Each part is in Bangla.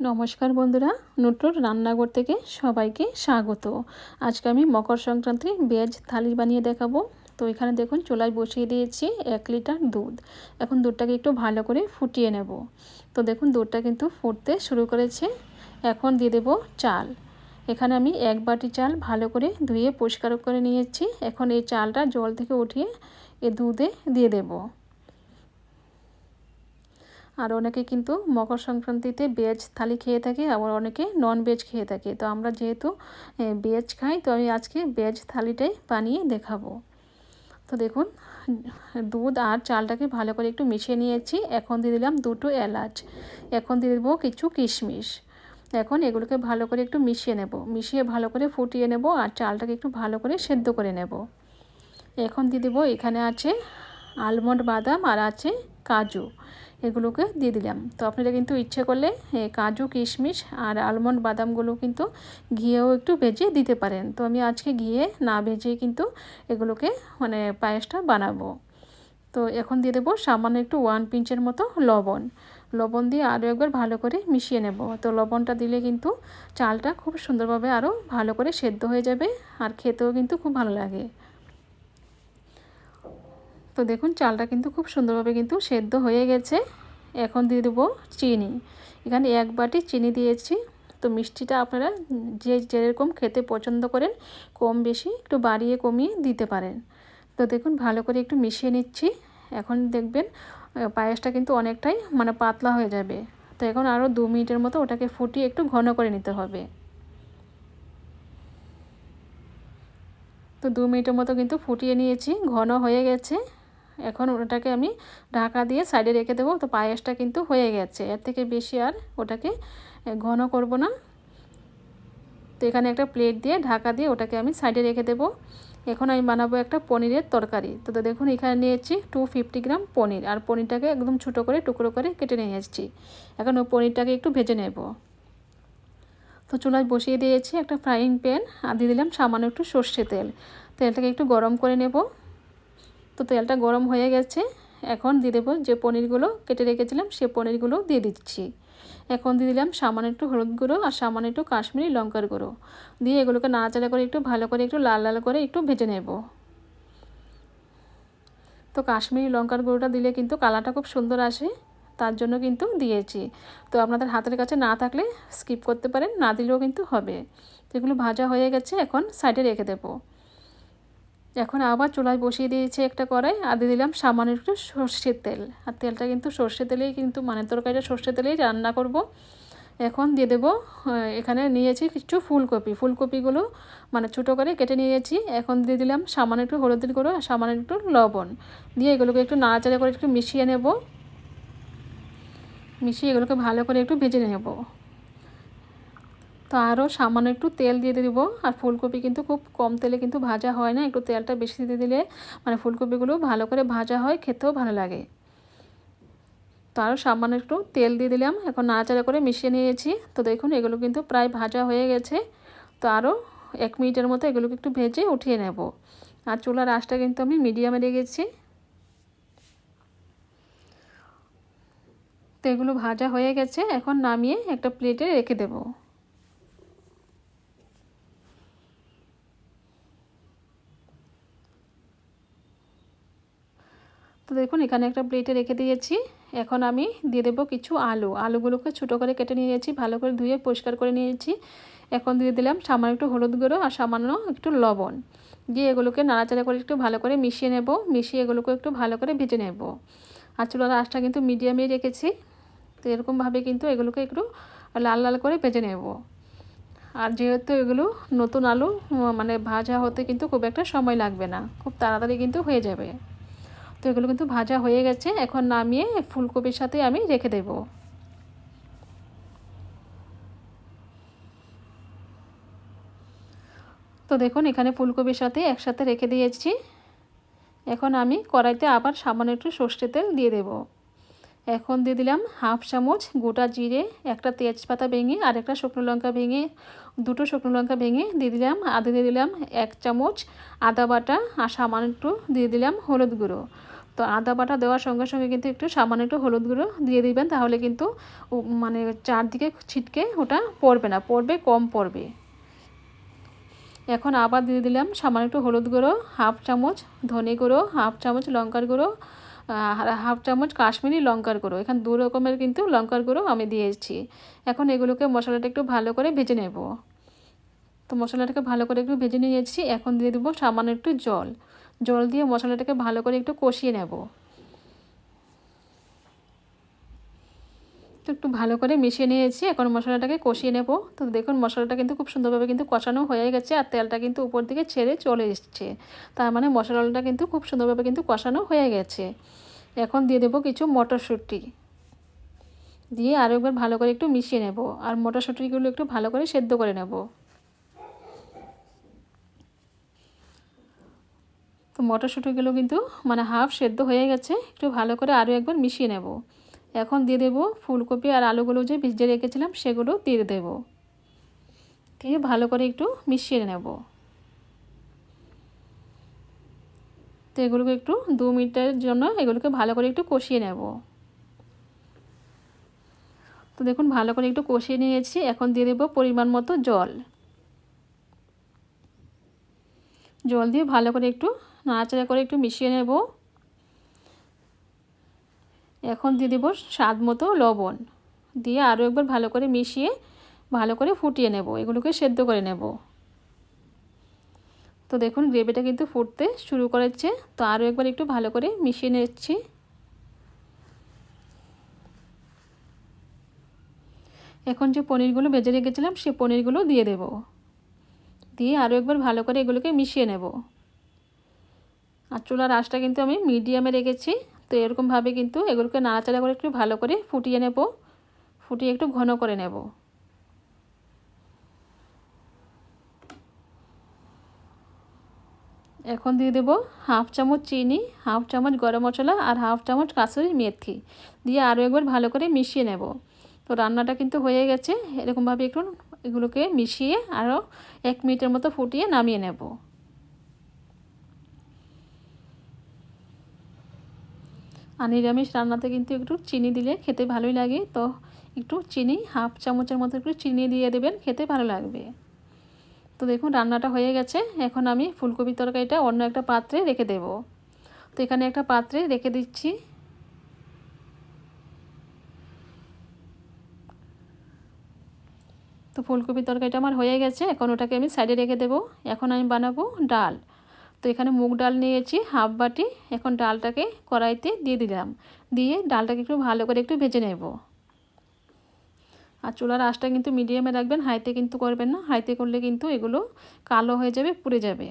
নমস্কার বন্ধুরা, নুটোর রান্নাঘর থেকে সবাইকে স্বাগত। আজকে আমি মকর সংক্রান্তি ভেজ থালি বানিয়ে দেখাবো। তো এখানে দেখুন, চুলায় বসিয়ে দিয়েছি এক লিটার দুধ। এখন দুধটাকে একটু ভালো করে ফুটিয়ে নেব। তো দেখুন, দুধটা কিন্তু ফুটতে শুরু করেছে। এখন দিয়ে দেবো চাল। এখানে আমি এক বাটি চাল ভালো করে ধুয়ে পরিষ্কার করে নিয়েছি। এখন এই চালটা জল থেকে উঠিয়ে এ দুধে দিয়ে দেবো। আর অনেকে কিন্তু মকর সংক্রান্তিতে ভেজ থালি খেয়ে থাকে, আবার অনেকে নন ভেজ খেয়ে থাকে। তো আমরা যেহেতু ভেজ খাই, তো আমি আজকে ভেজ থালিটাই বানিয়ে দেখাবো। তো দেখুন, দুধ আর চালটাকে ভালো করে একটু মিশিয়ে নিয়েছি। এখন দিয়ে দিলাম দুটো এলাচ। এখন দিয়ে দেবো কিছু কিশমিশ। এখন এগুলোকে ভালো করে একটু মিশিয়ে নেব। মিশিয়ে ভালো করে ফুটিয়ে নেব আর চালটাকে একটু ভালো করে সেদ্ধ করে নেব। এখন দিয়ে দেবো এখানে আছে আলমন্ড বাদাম আর আছে কাজু। এগুলোকে দিয়ে দিলাম। তো আপনারা কিন্তু ইচ্ছে করলে কাজু, কিশমিশ আর আলমন্ড বাদামগুলো কিন্তু ঘিয়েও একটু ভেজে দিতে পারেন। তো আমি আজকে ঘিয়ে না ভেজে কিন্তু এগুলোকে মানে পায়েসটা বানাবো। তো এখন দিয়ে দেবো সামান্য একটু ওয়ান পিঞ্চের মতো লবণ। লবণ দিয়ে আরও একবার ভালো করে মিশিয়ে নেব। তো লবণটা দিলে কিন্তু চালটা খুব সুন্দরভাবে আরও ভালো করে সেদ্ধ হয়ে যাবে আর খেতেও কিন্তু খুব ভালো লাগে। তো দেখুন, চালটা কিন্তু খুব সুন্দরভাবে কিন্তু সেদ্ধ হয়ে গেছে। এখন দিয়ে দেবো চিনি। এখানে এক বাটি চিনি দিয়েছি। তো মিষ্টিটা আপনারা যে যেরকম খেতে পছন্দ করেন, কম বেশি একটু বাড়িয়ে কমিয়ে দিতে পারেন। তো দেখুন, ভালো করে একটু মিশিয়ে নিচ্ছি। এখন দেখবেন পায়েসটা কিন্তু অনেকটাই মানে পাতলা হয়ে যাবে। তো এখন আরও দু মিনিটের মতো ওটাকে ফুটিয়ে একটু ঘন করে নিতে হবে। তো দু মিনিটের মতো কিন্তু ফুটিয়ে নিয়েছি। ঘন হয়ে গেছে। এখন ওটাকে আমি ঢাকা দিয়ে সাইডে রেখে দেবো। তো পায়েসটা কিন্তু হয়ে গেছে। এর থেকে বেশি আর ওটাকে ঘন করব না। তো এখানে একটা প্লেট দিয়ে ঢাকা দিয়ে ওটাকে আমি সাইডে রেখে দেবো। এখন আমি বানাবো একটা পনিরের তরকারি। তো দেখুন, এখানে নিয়েছি টু ফিফটি গ্রাম পনির। আর পনিরটাকে একদম ছোটো করে টুকরো করে কেটে নিয়ে এসেছি। এখন ওই পনিরটাকে একটু ভেজে নেব। তো চুলায় বসিয়ে দিয়েছি একটা ফ্রাইং প্যান আর দিয়ে দিলাম সামান্য একটু সর্ষে তেল। তেলটাকে একটু গরম করে নেব। তো তেলটা গরম হয়ে গেছে। এখন দিয়ে দেবো যে পনিরগুলো কেটে রেখেছিলাম, সে পনিরগুলো দিয়ে দিচ্ছি। এখন দিয়ে দিলাম সামান্য একটু হলুদ গুঁড়ো আর সামান্য একটু কাশ্মীরি লঙ্কার গুঁড়ো। দিয়ে এগুলোকে নাড়াচাড়া করে একটু ভালো করে একটু লাল লাল করে একটু ভেজে নেব। তো কাশ্মীরি লঙ্কার গুঁড়োটা দিলে কিন্তু কালারটা খুব সুন্দর আসে, তার জন্য কিন্তু দিয়েছি। তো আপনাদের হাতের কাছে না থাকলে স্কিপ করতে পারেন, না দিলেও কিন্তু হবে। তো এগুলো ভাজা হয়ে গেছে, এখন সাইডে রেখে দেবো। এখন আবার চুলায় বসিয়ে দিয়েছি একটা কড়াই আর দিয়ে দিলাম সামান্য একটু সর্ষের তেল। আর তেলটা কিন্তু সর্ষে তেলেই কিন্তু মানে তরকারিটা সর্ষে তেলেই রান্না করব। এখন দিয়ে দেবো এখানে নিয়েছি কিছু ফুলকপি। ফুলকপিগুলো মানে ছোটো করে কেটে নিয়েছি। এখন দিয়ে দিলাম সামান্য একটু হলুদের গুঁড়ো আর সামান্য একটু লবণ। দিয়ে এগুলোকে একটু নাড়াচাড়া করে একটু মিশিয়ে নেব। মিশিয়ে এগুলোকে ভালো করে একটু ভেজে নেব। তো আরও সামান্য একটু তেল দিয়ে দেবো। আর ফুলকপি কিন্তু খুব কম তেলে কিন্তু ভাজা হয় না। একটু তেলটা বেশি দিয়ে দিলে মানে ফুলকপিগুলো ভালো করে ভাজা হয়, খেতেও ভালো লাগে। তো আরও সামান্য একটু তেল দিয়ে দিলাম। এখন নাড়াচাড়া করে মিশিয়ে নিয়েছি। তো দেখুন, এগুলো কিন্তু প্রায় ভাজা হয়ে গেছে। তো আরও এক মিনিটের মতো এগুলোকে একটু ভেজে উঠিয়ে নেব। আর চুলার আঁচটা কিন্তু আমি মিডিয়ামে রেখেছি তো এগুলো ভাজা হয়ে গেছে। এখন নামিয়ে একটা প্লেটে রেখে দেবো। তো দেখুন, এখানে একটা প্লেটে রেখে দিয়েছি। এখন আমি দিয়ে দেবো কিছু আলু। আলুগুলোকে ছোটো করে কেটে নিয়েছি, ভালো করে ধুয়ে পরিষ্কার করে নিয়েছি। এখন দিয়ে দিলাম সামান্য একটু হলুদ গুঁড়ো আর সামান্য একটু লবণ। দিয়ে এগুলোকে নাড়াচাড়া করে একটু ভালো করে মিশিয়ে নেব। মিশিয়ে এগুলোকে একটু ভালো করে ভেজে নেব। আর চুলার আঁচটা কিন্তু মিডিয়ামে রেখেছি। তো এরকমভাবে কিন্তু এগুলোকে একটু লাল লাল করে ভেজে নেব। আর যেহেতু এগুলো নতুন আলু মানে ভাজা হতে কিন্তু খুব একটা সময় লাগবে না। খুব তাড়াতাড়ি কিন্তু হয়ে যাবে। তো এগুলো কিন্তু ভাজা হয়ে গেছে। এখন নামিয়ে ফুলকপির সাথে আমি রেখে দেব। তো দেখুন, এখানে ফুলকপির সাথে একসাথে রেখে দিয়েছি। এখন আমি কড়াইতে আবার সামান্য একটু সর্ষে তেল দিয়ে দেব। এখন দিয়ে দিলাম হাফ চামচ গোটা জিরে, একটা তেজপাতা ভেঙে আর একটা শুকনো লঙ্কা ভেঙে, দুটো শুকনো লঙ্কা ভেঙে দিয়ে দিলাম, আদা দিয়ে দিলাম এক চামচ আদা বাটা আর সামান্য একটু দিয়ে দিলাম হলুদ গুঁড়ো। তো আদা বাটা দেওয়ার সঙ্গে সঙ্গে কিন্তু একটু সামান্য একটু হলুদ গুঁড়ো দিয়ে দিবেন, তাহলে কিন্তু মানে চারদিকে ছিটকে ওটা পড়বে না, পড়বে, কম পড়বে। এখন আবার দিয়ে দিলাম সামান্য একটু হলুদ গুঁড়ো, হাফ চামচ ধনে গুঁড়ো, হাফ চামচ লঙ্কার গুঁড়ো হাফ চামচ কাশ্মীরি লঙ্কার গুঁড়ো। এখানে দু রকমের কিন্তু লঙ্কার গুঁড়ো আমি দিয়েছি। এখন এগুলোকে মশলাটা একটু ভালো করে ভেজে নেব। তো মশলাটাকে ভালো করে একটু ভেজে নিয়েছি। এখন দিয়ে দেবো সামান্য একটু জল। জল দিয়ে মশলাটাকে ভালো করে একটু কষিয়ে নেব। তো একটু ভালো করে মিশিয়ে নিয়েছি। এখন মশলাটাকে কষিয়ে নেব। তো দেখুন, মশলাটা কিন্তু খুব সুন্দরভাবে কিন্তু কষানো হয়ে গেছে আর তেলটা কিন্তু উপর দিকে ছেড়ে চলে এসছে। তার মানে মশলাটা কিন্তু খুব সুন্দরভাবে কিন্তু কষানো হয়ে গেছে। এখন দিয়ে দেবো কিছু মটরশুঁটি। দিয়ে আরও একবার ভালো করে একটু মিশিয়ে নেব আর মটরশুঁটিগুলো একটু ভালো করে সেদ্ধ করে নেব। তো মটরশুঁটিগুলো কিন্তু মানে হাফ সেদ্ধ হয়ে গেছে। একটু ভালো করে আরও একবার মিশিয়ে নেব। এখন দিয়ে দেবো ফুলকপি আর আলুগুলো যে ভিজে রেখেছিলাম সেগুলো দিয়ে দেব। দিয়ে ভালো করে একটু মিশিয়ে নেব। তো এগুলোকে একটু দু মিনিটের জন্য এগুলোকে ভালো করে একটু কষিয়ে নেব। তো দেখুন, ভালো করে একটু কষিয়ে নিয়েছি। এখন দিয়ে দেবো পরিমাণ মতো জল। জল দিয়ে ভালো করে একটু নাড়াচাড়া করে একটু মিশিয়ে নেব। এখন দিয়ে দেবো স্বাদ মতো লবণ। দিয়ে আরও একবার ভালো করে মিশিয়ে ভালো করে ফুটিয়ে নেব। এগুলোকে সেদ্ধ করে নেব। তো দেখুন, গ্রেভিটা কিন্তু ফুটতে শুরু করেছে। তো আরও একবার একটু ভালো করে মিশিয়ে নিচ্ছি। এখন যে পনিরগুলো ভেজে রেখেছিলাম, সে পনিরগুলো দিয়ে দেব। দিয়ে আরও একবার ভালো করে এগুলোকে মিশিয়ে নেব। আর চুলার আঁচটা কিন্তু আমি মিডিয়ামে রেখেছি। তো এরকমভাবে কিন্তু এগুলোকে নাড়াচাড়া করে একটু ভালো করে ফুটিয়ে নেব। ফুটিয়ে একটু ঘন করে নেব। এখন দিয়ে দেবো হাফ চামচ চিনি, হাফ চামচ গরম মশলা আর হাফ চামচ কাসুরি মেথি। দিয়ে আরও একবার ভালো করে মিশিয়ে নেব। তো রান্নাটা কিন্তু হয়ে গেছে। এরকমভাবে একটু এগুলোকে মিশিয়ে আরও এক মিনিটের মতো ফুটিয়ে নামিয়ে নেব। আর নিরামিষ রান্নাতে কিন্তু একটু চিনি দিলে খেতে ভালোই লাগে। তো একটু চিনি, হাফ চামচের মতো একটু চিনি দিয়ে দেবেন, খেতে ভালো লাগবে। তো দেখুন, রান্নাটা হয়ে গেছে। এখন আমি ফুলকপি তরকারিটা অন্য একটা পাত্রে রেখে দেব। তো এখানে একটা পাত্রে রেখে দিচ্ছি। তো ফুলকপি তরকারিটা আমার হয়ে গেছে। এখন ওটাকে আমি সাইডে রেখে দেবো। এখন আমি বানাবো ডাল। তো এখানে মুগ ডাল নিয়েছি হাফ বাটি। এখন ডালটাকে কড়াইতে দিয়ে দিলাম। দিয়ে ডালটাকে একটু ভালো করে একটু ভেজে নেব। আর চুলার আঁচটা কিন্তু মিডিয়ামে রাখবেন, হাইতে কিন্তু করবেন না। হাইতে করলে কিন্তু এগুলো কালো হয়ে যাবে, পুড়ে যাবে।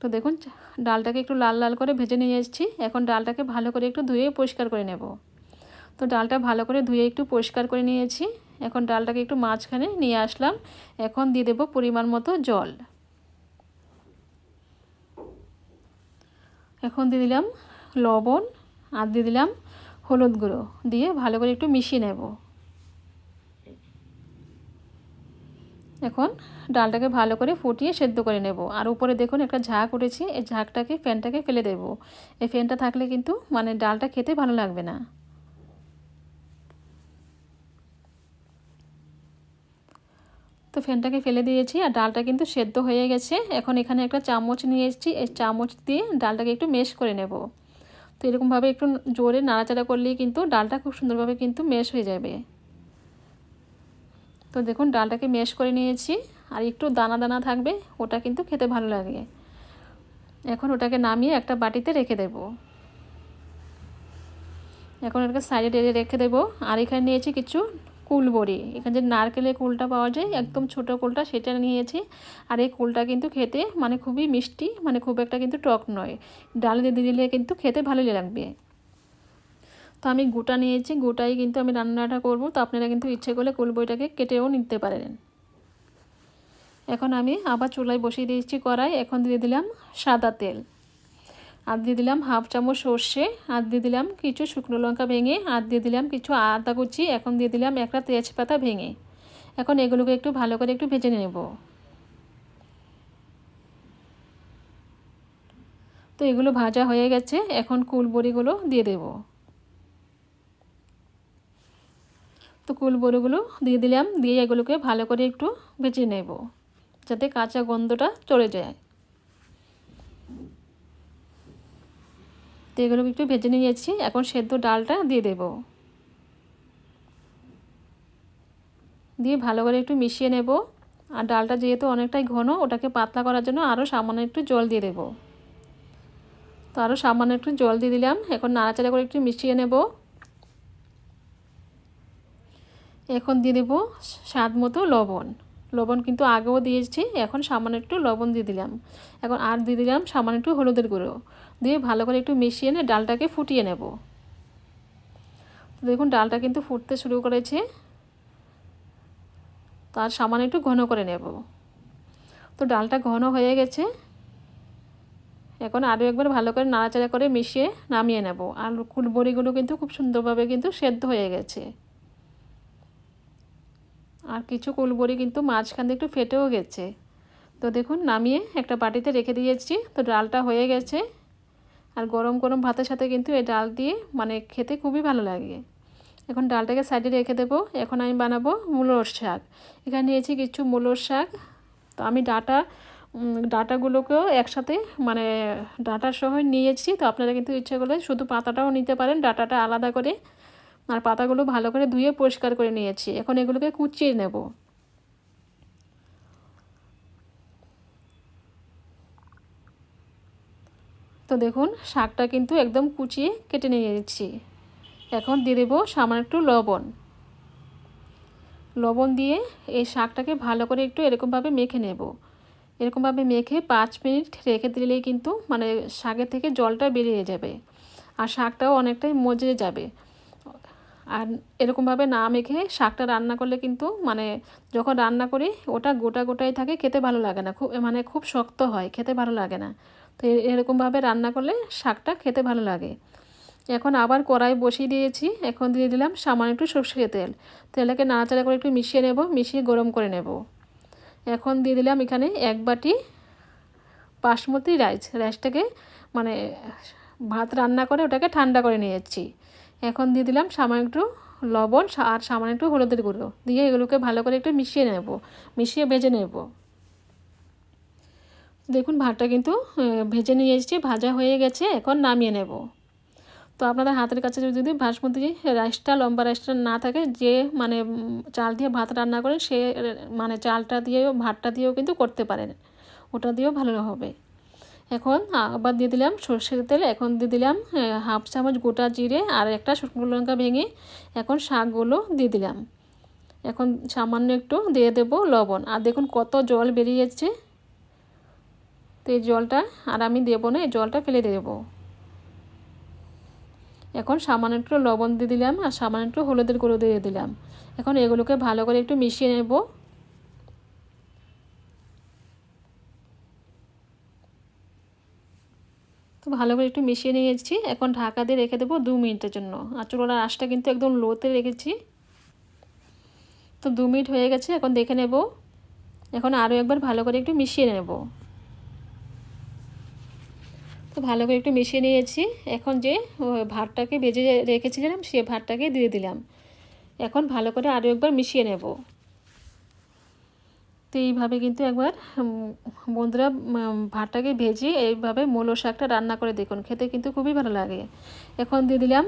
তো দেখুন, ডালটাকে একটু লাল লাল করে ভেজে নিয়ে এসেছি। এখন ডালটাকে ভালো করে একটু ধুয়ে পরিষ্কার করে নেব। তো ডালটা ভালো করে ধুয়ে একটু পরিষ্কার করে নিয়েছি। এখন ডালটাকে একটু মাঝখানে নিয়ে আসলাম। এখন দিয়ে দেবো পরিমাণ মতো জল। এখন দিয়ে দিলাম লবণ আর দিয়ে দিলাম হলুদ গুঁড়ো। দিয়ে ভালো করে একটু মিশিয়ে নেব। এখন ডালটাকে ভালো করে ফুটিয়ে সেদ্ধ করে নেব। আর উপরে দেখুন একটা ঝাঁক উঠেছে। এই ঝাঁকটাকে, ফ্যানটাকে ফেলে দেব। এই ফ্যানটা থাকলে কিন্তু মানে ডালটা খেতে ভালো লাগবে না। তো ফ্যানটাকে ফেলে দিয়েছি আর ডালটা কিন্তু সেদ্ধ হয়ে গেছে। এখন এখানে একটা চামচ নিয়ে এসেছি। এই চামচ দিয়ে ডালটাকে একটু মেশ করে নেব। তো এরকমভাবে একটু জোরে নাড়াচাড়া করলেই কিন্তু ডালটা খুব সুন্দরভাবে কিন্তু মেশ হয়ে যাবে। তো দেখুন, ডালটাকে মেশ করে নিয়েছি। আর একটু দানা দানা থাকবে, ওটা কিন্তু খেতে ভালো লাগে। এখন ওটাকে নামিয়ে একটা বাটিতে রেখে দেব। এখন ওটাকে সাইডে রেখে দেবো। আর এখানে নিয়েছি কিছু কুল বড়ি। এখানে যে নারকেলের কুলটা পাওয়া যায়, একদম ছোট কুলটা, সেটা নিয়েছি। আর এই কুলটা কিন্তু খেতে মানে খুবই মিষ্টি মানে খুব একটা কিন্তু টক নয়। ডাল দিয়ে দিলে কিন্তু খেতে ভালোই লাগবে। তো আমি গোটা নিয়েছি, গোটাই কিন্তু আমি রান্নাটা করব। তো আপনারা কিন্তু ইচ্ছে করলে কুল বইটাকে কেটেও নিতে পারেন। এখন আমি আবার চুলায় বসিয়ে দিয়েছি কড়াই। এখন দিয়ে দিলাম সাদা তেল। আর দিয়ে দিলাম হাফ চামচ সর্ষে আর দিয়ে দিলাম কিছু শুকনো লঙ্কা ভেঙে আর দিয়ে দিলাম কিছু আদা কুচি, এখন দিয়ে দিলাম একটা তেজপাতা ভেঙে। এখন এগুলোকে একটু ভালো করে একটু ভেজে নেব। তো এগুলো ভাজা হয়ে গেছে, এখন কুলবড়িগুলো দিয়ে দেব। তো কুলবড়িগুলো দিয়ে দিলাম, দিয়ে এগুলোকে ভালো করে একটু ভেজে নেব, যাতে কাঁচা গন্ধটা চলে যায়। তো এগুলোকে একটু ভেজে নিয়েছি। এখন সেদ্ধ ডালটা দিয়ে দেব। দিয়ে ভালো করে একটু মিশিয়ে নেব। আর ডালটা যেহেতু অনেকটাই ঘন, ওটাকে পাতলা করার জন্য আরও সামান্য একটু জল দিয়ে দেব। তো আরও সামান্য একটু জল দিয়ে দিলাম। এখন নাড়াচাড়া করে একটু মিশিয়ে নেব। এখন দিয়ে দেবো স্বাদ মতো লবণ। লবণ কিন্তু আগেও দিয়েছি, এখন সামান্য একটু লবণ দিয়ে দিলাম। এখন আর দিয়ে দিলাম সামান্য একটু হলুদের গুঁড়ো। দিয়ে ভালো করে একটু মিশিয়ে নিয়ে ডালটাকে ফুটিয়ে নেব। দেখুন, ডালটা কিন্তু ফুটতে শুরু করেছে। তার সামান্য একটু ঘন করে নেব। তো ডালটা ঘন হয়ে গেছে। এখন আরও একবার ভালো করে নাড়াচাড়া করে মিশিয়ে নামিয়ে নেব। আর কুলবড়িগুলো কিন্তু খুব সুন্দরভাবে কিন্তু সেদ্ধ হয়ে গেছে। আর কিছু কুলবড়ি কিন্তু মাঝখান দিয়ে একটু ফেটেও গেছে। তো দেখুন, নামিয়ে একটা বাটিতে রেখে দিয়েছি তো ডালটা হয়ে গেছে। আর গরম গরম ভাতের সাথে কিন্তু এই ডাল দিয়ে মানে খেতে খুবই ভালো লাগে। এখন ডালটাকে সাইডে রেখে দেবো। এখন আমি বানাবো মূলোর শাক। এখানে নিয়েছি কিছু মূলোর শাক। তো আমি ডাটা ডাটাগুলোকেও একসাথে মানে ডাটার সহ নিয়েছি। তো আপনারা কিন্তু ইচ্ছা করলে শুধু পাতাটাও নিতে পারেন। ডাটাটা আলাদা করে আর পাতাগুলো ভালো করে ধুয়ে পরিষ্কার করে নিয়েছি। এখন এগুলোকে কুচিয়ে নেব। তো দেখুন, শাকটা কিন্তু একদম কুচিয়ে কেটে নিয়েছি। এখন দিয়ে দেবো সামান্য একটু লবণ। লবণ দিয়ে এই শাকটাকে ভালো করে একটু এরকমভাবে মেখে নেব। এরকমভাবে মেখে পাঁচ মিনিট রেখে দিলেই কিন্তু মানে শাকের থেকে জলটা বেরিয়ে যাবে। আর শাকটাও অনেকটাই মজে যাবে। আর এরকমভাবে না মেখে শাকটা রান্না করলে কিন্তু মানে যখন রান্না করি, ওটা গোটা গোটাই থাকে, খেতে ভালো লাগে না। খুব মানে খুব শক্ত হয়, খেতে ভালো লাগে না। তো এরকমভাবে রান্না করলে শাকটা খেতে ভালো লাগে। এখন আবার কড়াই বসিয়ে দিয়েছি, এখন দিয়ে দিলাম সামান্য একটু সর্ষে তেল। তেলটাকে নাড়াচাড়া করে একটু মিশিয়ে নেব, মিশিয়ে গরম করে নেব। এখন দিয়ে দিলাম এখানে এক বাটি বাসমতি রাইস। রাইসটাকে মানে ভাত রান্না করে ওটাকে ঠান্ডা করে নিয়েছি। এখন দিয়ে দিলাম সামান্য একটু লবণ আর সামান্য একটু হলুদের গুঁড়ো। দিয়ে এগুলোকে ভালো করে একটু মিশিয়ে নেব, মিশিয়ে ভেজে নেব। দেখুন, ভাতটা কিন্তু ভেজে নিয়ে এসেছি, ভাজা হয়ে গেছে, এখন নামিয়ে নেব। তো আপনাদের হাতের কাছে যদি বাসমতি রাইসটা, লম্বা রাইসটা না থাকে, যে মানে চাল দিয়ে ভাত রান্না করেন, সে মানে চালটা দিয়েও, ভাতটা দিয়েও কিন্তু করতে পারেন। ওটা দিয়েও ভালো হবে। এখন আবার দিয়ে দিলাম সর্ষের তেল, এখন দিয়ে দিলাম হাফ চামচ গোটা জিরে আর একটা শুকনো লঙ্কা ভেঙে এখন শাকগুলো দিয়ে দিলাম। এখন সামান্য একটু দিয়ে দেবো লবণ। আর দেখুন কত জল বেরিয়েছে। তো এই জলটা, আর আমি দেবো না, এই জলটা ফেলে দেবো। এখন সামান্য একটু লবণ দিয়ে দিলাম আর সামান্য একটু হলুদের গুঁড়ো দিয়ে দিলাম। এখন এগুলোকে ভালো করে একটু মিশিয়ে নেব। তো ভালো করে একটু মিশিয়ে নিয়েছি। এখন ঢাকা দিয়ে রেখে দেবো দু মিনিটের জন্য। আর চুলোর আঁশটা কিন্তু একদম লোতে রেখেছি। তো দু মিনিট হয়ে গেছে, এখন দেখে নেব। এখন আরও একবার ভালো করে একটু মিশিয়ে নেব। তো ভালো করে একটু মিশিয়ে নিয়েছি। এখন যে ভাতটাকে ভেজে রেখেছিলাম, সে ভাতটাকে দিয়ে দিলাম। এখন ভালো করে আরও একবার মিশিয়ে নেব। তো এইভাবে কিন্তু একবার বন্ধুরা ভাতটাকে ভেজে এইভাবে মূলো শাকটা রান্না করে দেখুন। খেতে কিন্তু খুবই ভালো লাগে। এখন দিয়ে দিলাম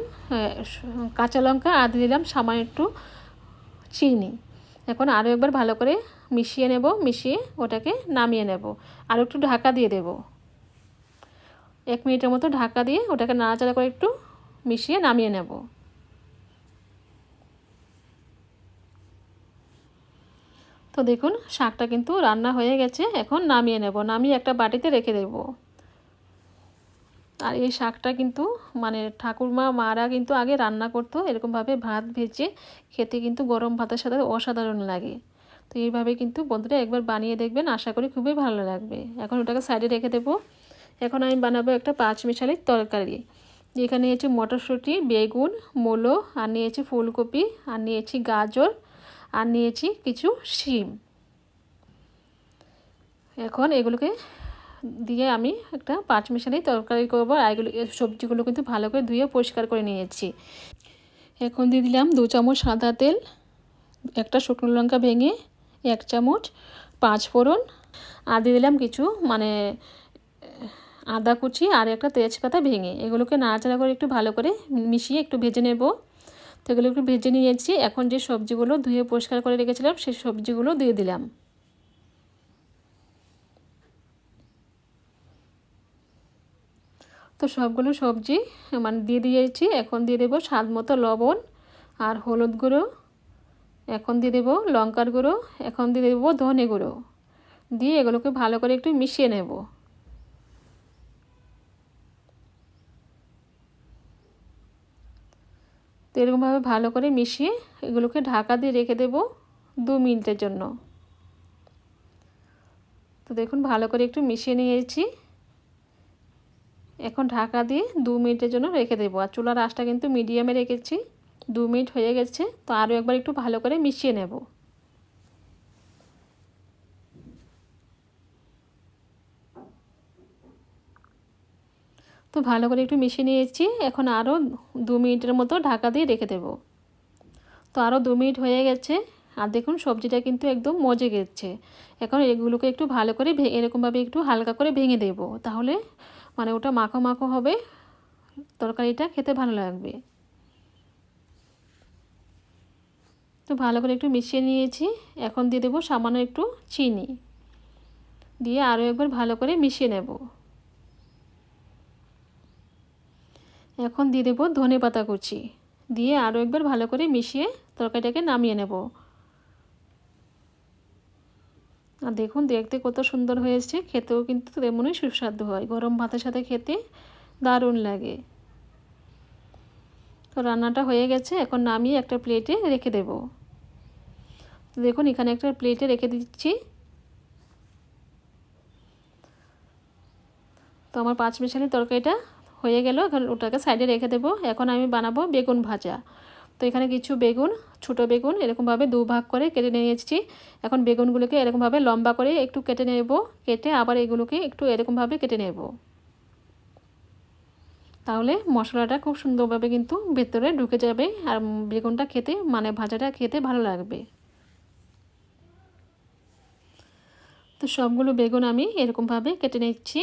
কাঁচা লঙ্কা আর দিয়ে দিলাম সামান্য একটু চিনি। এখন আরও একবার ভালো করে মিশিয়ে নেব, মিশিয়ে ওটাকে নামিয়ে নেব। আর একটু ঢাকা দিয়ে দেব। এক মিনিটের মতো ঢাকা দিয়ে ওটাকে নাড়াচাড়া করে একটু মিশিয়ে নামিয়ে নেব। তো দেখুন, শাকটা কিন্তু রান্না হয়ে গেছে। এখন নামিয়ে নেব। নামিয়ে একটা বাটিতে রেখে দেব। আর এই শাকটা কিন্তু মানে ঠাকুরমা, মারা কিন্তু আগে রান্না করতো। এরকমভাবে ভাত ভেজে খেতে কিন্তু গরম ভাতের সাথে অসাধারণ লাগে। তো এইভাবে কিন্তু বন্ধুরা একবার বানিয়ে দেখবেন। আশা করি খুবই ভালো লাগবে। এখন ওটাকে সাইডে রেখে দেবো। এখন আমি বানাবো একটা পাঁচ মিশালির তরকারি। যেখানে নিয়েছি মটরশুঁটি, বেগুন, মূলো, আর নিয়েছি ফুলকপি, আর নিয়েছি গাজর আর নিয়েছি কিছু শিম। এখন এগুলোকে দিয়ে আমি একটা পাঁচ মিশালি তরকারি করব আর এগুলো সবজিগুলো কিন্তু ভালো করে ধুয়ে পরিষ্কার করে নিয়েছি। এখন দিয়ে দিলাম দু চামচ সাদা তেল, একটা শুকনো লঙ্কা ভেঙে এক চামচ পাঁচ ফোড়ন আর দিয়ে দিলাম কিছু মানে আদা কুচি আর একটা তেজপাতা ভেঙে। এগুলোকে নাড়াচাড়া করে একটু ভালো করে মিশিয়ে একটু ভেজে নেব। তো এগুলো একটু ভেজে নিয়েছি। এখন যে সবজিগুলো ধুয়ে পরিষ্কার করে রেখেছিলাম, সেই সবজিগুলো দিয়ে দিলাম। তো সবগুলো সবজি মানে দিয়ে দিয়েছি। এখন দিয়ে দেবো স্বাদ মতো লবণ আর হলুদ গুঁড়ো। এখন দিয়ে দেবো লঙ্কার গুঁড়ো। এখন দিয়ে দেবো ধনে গুঁড়ো। দিয়ে এগুলোকে ভালো করে একটু মিশিয়ে নেব। তো এরকমভাবে ভালো করে মিশিয়ে এগুলোকে ঢাকা দিয়ে রেখে দেব দু মিনিটের জন্য। তো দেখুন, ভালো করে একটু মিশিয়ে নিয়েছি। এখন ঢাকা দিয়ে দু মিনিটের জন্য রেখে দেবো। আর চুলার আঁশটা কিন্তু মিডিয়ামে রেখেছি, দু মিনিট হয়ে গেছে, তো আরও একবার একটু ভালো করে মিশিয়ে নেব। তো ভালো করে একটু মিশিয়ে নিয়েছি। এখন আরও দু মিনিটের মতো ঢাকা দিয়ে রেখে দেব। তো আরও দু মিনিট হয়ে গেছে। আর দেখুন, সবজিটা কিন্তু একদম মজে গেছে। এখন এগুলোকে একটু ভালো করে এরকমভাবে একটু হালকা করে ভেঙে দেব। তাহলে মানে ওটা মাখো মাখো হবে। তরকারিটা খেতে ভালো লাগবে। তো ভালো করে একটু মিশিয়ে নিয়েছি। এখন দিয়ে দেবো সামান্য একটু চিনি। দিয়ে আরও একবার ভালো করে মিশিয়ে নেব। এখন দিয়ে দেবো ধনে পাতা কুচি। দিয়ে আরও একবার ভালো করে মিশিয়ে তরকারিটাকে নামিয়ে নেব। আর দেখুন, দেখতে কত সুন্দর হয়েছে। খেতেও কিন্তু তেমনই সুস্বাদু হয়। গরম ভাতের সাথে খেতে দারুণ লাগে। তো রান্নাটা হয়ে গেছে। এখন নামিয়ে একটা প্লেটে রেখে দেব। দেখুন, এখানে একটা প্লেটে রেখে দিচ্ছি। তো আমার পাঁচ মিশালি তরকারিটা হয়ে গেল, এখন ওটাকে সাইডে রেখে দেবো। এখন আমি বানাবো বেগুন ভাজা। তো এখানে কিছু বেগুন, ছোটো বেগুন, এরকমভাবে দু ভাগ করে কেটে নিয়েছি এখন বেগুনগুলোকে এরকমভাবে লম্বা করে একটু কেটে নেব। কেটে আবার এগুলোকে একটু এরকমভাবে কেটে নেব। তাহলে মশলাটা খুব সুন্দরভাবে কিন্তু ভেতরে ঢুকে যাবে আর বেগুনটা খেতে মানে ভাজাটা খেতে ভালো লাগবে। তো সবগুলো বেগুন আমি এরকমভাবে কেটে নিচ্ছি।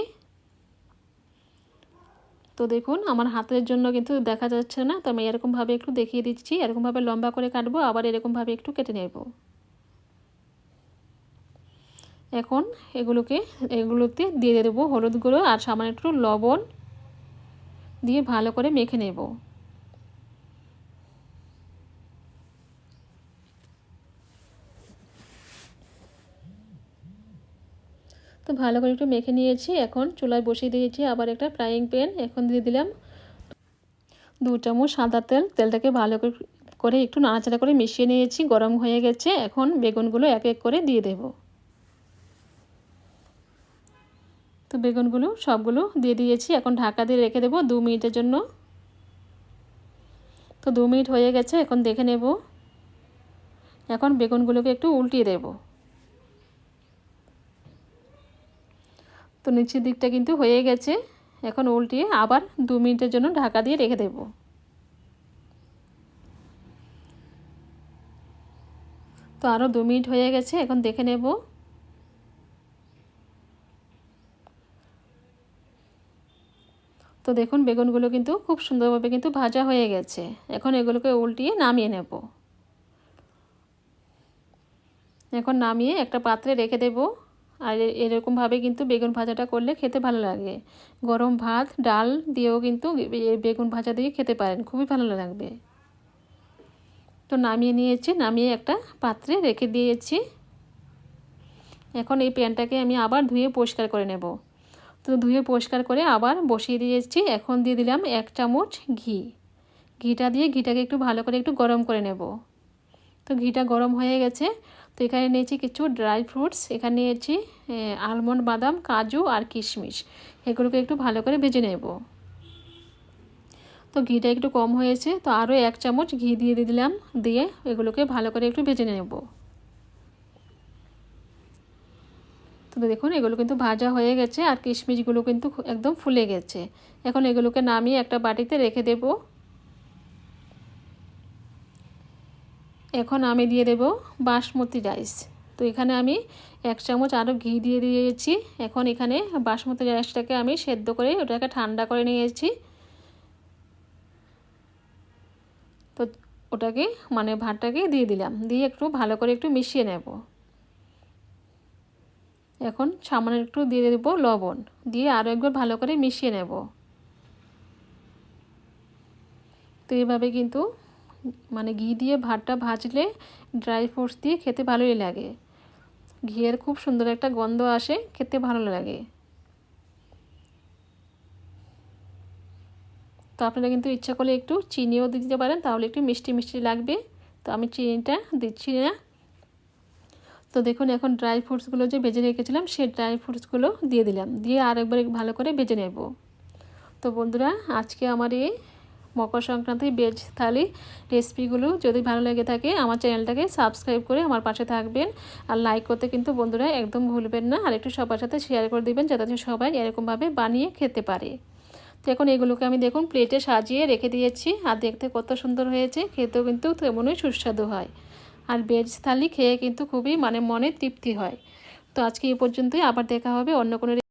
তো দেখুন, আমার হাতের জন্য কিন্তু দেখা যাচ্ছে না, তো আমি এরকমভাবে একটু দেখিয়ে দিচ্ছি। এরকমভাবে লম্বা করে কাটবো, আবার এরকমভাবে একটু কেটে নেব। এখন এগুলোকে, এগুলোতে দিয়ে দেবো হলুদ গুঁড়ো আর সামান্য একটু লবণ দিয়ে ভালো করে মেখে নেব। তো ভালো করে একটু মেখে নিয়েছি। এখন চুলায় বসিয়ে দিয়েছি আবার একটা ফ্রাইং প্যান এখন দিয়ে দিলাম দু চামচ সাদা তেল। তেলটাকে ভালো করে একটু নাড়াচাড়া করে মিশিয়ে নিয়েছি। গরম হয়ে গেছে। এখন বেগুনগুলো এক এক করে দিয়ে দেব। তো বেগুনগুলো সবগুলো দিয়ে দিয়েছি। এখন ঢাকা দিয়ে রেখে দেবো দু মিনিটের জন্য। তো দু মিনিট হয়ে গেছে। এখন দেখে নেব। এখন বেগুনগুলোকে একটু উল্টিয়ে দেবো। তো নিচের দিকটা কিন্তু হয়ে গেছে। এখন উল্টিয়ে আবার দু মিনিটের জন্য ঢাকা দিয়ে রেখে দেব। তো আরও দু মিনিট হয়ে গেছে, এখন দেখে নেব। তো দেখুন, বেগুনগুলো কিন্তু খুব সুন্দরভাবে কিন্তু ভাজা হয়ে গেছে। এখন এগুলোকে উল্টিয়ে নামিয়ে নেব। এখন নামিয়ে একটা পাত্রে রেখে দেবো। আর এরকমভাবে কিন্তু বেগুন ভাজাটা করলে খেতে ভালো লাগে। গরম ভাত, ডাল দিয়েও কিন্তু বেগুন ভাজা দিয়ে খেতে পারেন, খুবই ভালো লাগবে। তো নামিয়ে নিয়েছি, নামিয়ে একটা পাত্রে রেখে দিয়েছি। এখন এই প্যানটাকে আমি আবার ধুয়ে পরিষ্কার করে নেব। তো ধুয়ে পরিষ্কার করে আবার বসিয়ে দিয়েছি। এখন দিয়ে দিলাম এক চামচ ঘি। ঘিটা দিয়ে ঘিটাকে একটু ভালো করে একটু গরম করে নেব। তো ঘিটা গরম হয়ে গেছে। তো এখানে নিয়েছি কিছু ড্রাই ফ্রুটস, এখানে নিয়েছি আলমন্ড, বাদাম, কাজু আর কিশমিশ। এগুলোকে একটু ভালো করে ভেজে নেব। তো ঘিটা একটু কম হয়েছে, তো আরও এক চামচ ঘি দিয়ে দিলাম, দিয়ে এগুলোকে ভালো করে একটু ভেজে নেব। তো দেখুন, এগুলো কিন্তু ভাজা হয়ে গেছে আর কিশমিশগুলো কিন্তু একদম ফুলে গেছে। এখন এগুলোকে নামিয়ে একটা বাটিতে রেখে দেব। এখন আমি দিয়ে দেব বাসমতি রাইস। তো এখানে আমি এক চামচ আরও ঘি দিয়ে দিয়েছি। এখন এখানে বাসমতি রাইসটাকে আমি সেদ্ধ করে ওটাকে ঠান্ডা করে নিয়েছি। তো ওটাকে মানে ভাতটাকে দিয়ে দিলাম। দিয়ে একটু ভালো করে একটু মিশিয়ে নেব। এখন সামান্য একটু দিয়ে দেবো লবণ। দিয়ে আরও একবার ভালো করে মিশিয়ে নেব। তো এইভাবে কিন্তু মানে ঘি দিয়ে ভাতটা ভাজলে ড্রাই ফ্রুটস দিয়ে খেতে ভালোই লাগে। ঘিয়ের খুব সুন্দর একটা গন্ধ আসে, খেতে ভালো লাগে। তো আপনারা কিন্তু ইচ্ছা করলে একটু চিনিও দিতে পারেন, তাহলে একটু মিষ্টি মিষ্টি লাগবে। তো আমি চিনিটা দিচ্ছি না। তো দেখুন, এখন ড্রাই ফ্রুটসগুলো যে ভেজে রেখেছিলাম সেই ড্রাই ফ্রুটসগুলো দিয়ে দিলাম। দিয়ে আরেকবার ভালো করে ভেজে নেব। তো বন্ধুরা, আজকে আমার এই মকর সংক্রান্তি ভেজ থালি, রেসিপিগুলো যদি ভালো লেগে থাকে, আমার চ্যানেলটাকে সাবস্ক্রাইব করে আমার পাশে থাকবেন। আর লাইক করতে কিন্তু বন্ধুরা একদম ভুলবেন না। আর একটু সবার সাথে শেয়ার করে দিবেন যাতে সবাই এরকমভাবে বানিয়ে খেতে পারে। তো এখন এগুলোকে আমি দেখুন প্লেটে সাজিয়ে রেখে দিয়েছি। আর দেখতে কত সুন্দর হয়েছে। খেতেও কিন্তু তেমনই সুস্বাদু হয়। আর ভেজ থালি খেয়ে কিন্তু খুবই মানে মনে তৃপ্তি হয়। তো আজকে এই পর্যন্তই। আবার দেখা হবে অন্য কোনো